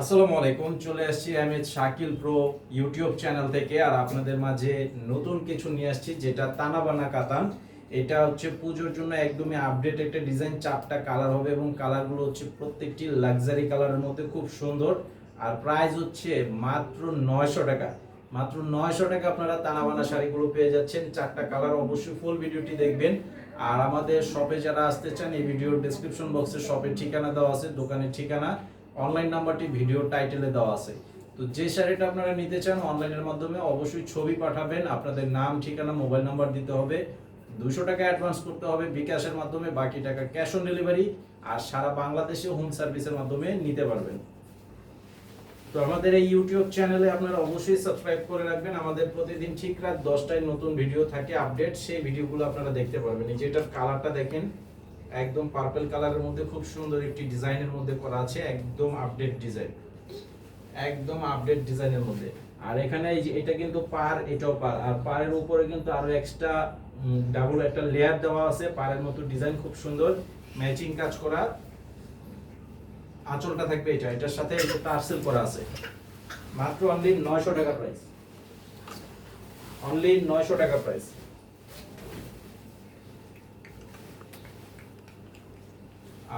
আসসালামু আলাইকুম, চলে আসছি আমি শাকিল প্রো ইউটিউব চ্যানেল থেকে, আর আপনাদের মাঝে নতুন কিছু নিয়ে আসছি, যেটা তানাবানা কাতান। এটা হচ্ছে পুজোর জন্য একদমই আপডেট একটা ডিজাইন চারটা কালার হবে এবং কালারগুলো হচ্ছে প্রত্যেকটি লাক্সারি কালারের মধ্যে খুব সুন্দর। আর প্রাইস হচ্ছে মাত্র নয়শো টাকা। মাত্র নয়শো টাকা আপনারা তানাবানা শাড়িগুলো পেয়ে যাচ্ছেন। চারটা কালার অবশ্যই ফুল ভিডিওটি দেখবেন। আর আমাদের শপে যারা আসতে চান, এই ভিডিওর ডেসক্রিপশন বক্সে শপের ঠিকানা দেওয়া আছে, দোকানের ঠিকানা। অনলাইন নাম্বারটি ভিডিও টাইটেলে দেওয়া আছে। তো যে শাড়িটা আপনারা নিতে চান অনলাইনের মাধ্যমে অবশ্যই ছবি পাঠাবেন। আপনাদের নাম, ঠিকানা মোবাইল নাম্বার দিতে হবে। দুশো টাকা অ্যাডভান্স করতে হবে বিকাশের মাধ্যমে, বাকি টাকা ক্যাশ অন ডেলিভারি আর সারা বাংলাদেশে হোম সার্ভিসের মাধ্যমে নিতে পারবেন। তো আমাদের এই ইউটিউব চ্যানেলে আপনারা অবশ্যই সাবস্ক্রাইব করে রাখবেন। আমাদের প্রতিদিন ঠিক রাত দশটায় নতুন ভিডিও থাকে আপডেট সেই ভিডিওগুলো আপনারা দেখতে পারবেন। এই যে এটার কালারটা দেখেন একদম পার্পল কালারের মধ্যে খুব সুন্দর একটি ডিজাইনের মধ্যে করা আছে, একদম আপডেট ডিজাইন একদম আপডেট ডিজাইনের মধ্যে। আর এখানে এই যে, এটা কিন্তু পার, এটাও পার। আর পারের উপরে কিন্তু আরও এক্সট্রা ডাবল একটা লেয়ার দেওয়া আছে। পারের মতো ডিজাইন খুব সুন্দর। ম্যাচিং কাজ করা। আঁচলটা থাকবে এটা। এটার সাথে এটা করা আছে। মাত্র অনলি নয়শো টাকা প্রাইস অনলি নয়শো টাকা প্রাইস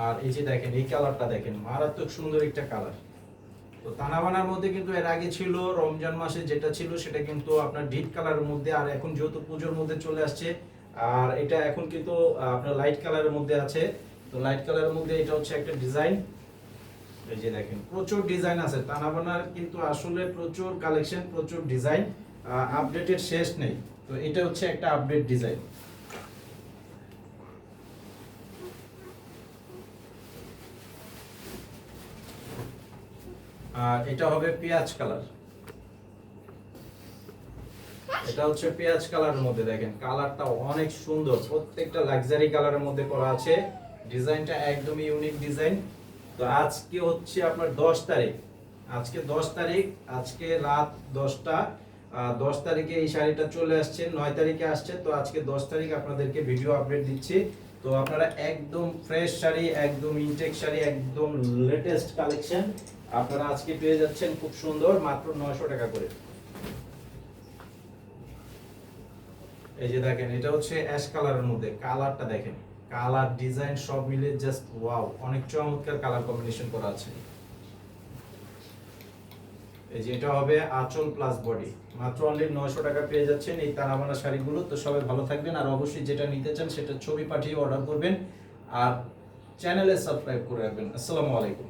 আর এই যে দেখেন, এই কালারটা দেখেন, মারাত্মক সুন্দর একটা কালার। তো তানাবানার মধ্যে কিন্তু এর আগে ছিল, রমজান মাসে যেটা ছিল সেটা কিন্তু আপনার ডিপ কালারের মধ্যে, আর এখন যেহেতু পুজোর মধ্যে চলে আসছে, আর এটা এখন কিন্তু আপনার লাইট কালারের মধ্যে আছে। তো লাইট কালারের মধ্যে এটা হচ্ছে একটা ডিজাইন এই যে দেখেন, প্রচুর ডিজাইন আছে। তানাবানার কিন্তু আসলে প্রচুর কালেকশন প্রচুর ডিজাইন আপডেটের শেষ নেই। তো এটা হচ্ছে একটা আপডেট ডিজাইন আর এটা হবে পেঁয়াজ কালার। এটা হচ্ছে পেঁয়াজ কালারের মধ্যে দেখেন, কালারটা অনেক সুন্দর। প্রত্যেকটা লাক্সারি কালারের মধ্যে করা আছে। ডিজাইনটা একদমই ইউনিক ডিজাইন তো আজকে হচ্ছে আপনার দশ তারিখ। আজকে দশ তারিখ, আজকে রাত দশটা। দশ তারিখে এই শাড়িটা চলে আসছে, নয় তারিখে আসছে। তো আজকে দশ তারিখ আপনাদেরকে ভিডিও আপডেট দিচ্ছি। তো আপনারা একদম ফ্রেশ শাড়ি, একদম ইনটেক শাড়ি, একদম লেটেস্ট কালেকশন আপনারা আজকে পেয়ে যাচ্ছেন খুব সুন্দর, মাত্র নয়শো টাকা করে। এই যে দেখেন, এটা হচ্ছে অ্যাশ কালারের মধ্যে কালারটা দেখেন। কালার ডিজাইন সব মিলে জাস্ট ওয়াও অনেক চমৎকার কালার কম্বিনেশন করা আছে। এই যে এটা হবে আঁচল প্লাস বডি মাত্র অনলি নয়শো টাকা পেয়ে যাচ্ছেন এই তারামানা শাড়িগুলো। তো সবাই ভালো থাকবেন আর অবশ্যই যেটা নিতে চান সেটা ছবি পাঠিয়ে অর্ডার করবেন। আর চ্যানেলে সাবস্ক্রাইব করে রাখবেন। আসসালামু আলাইকুম।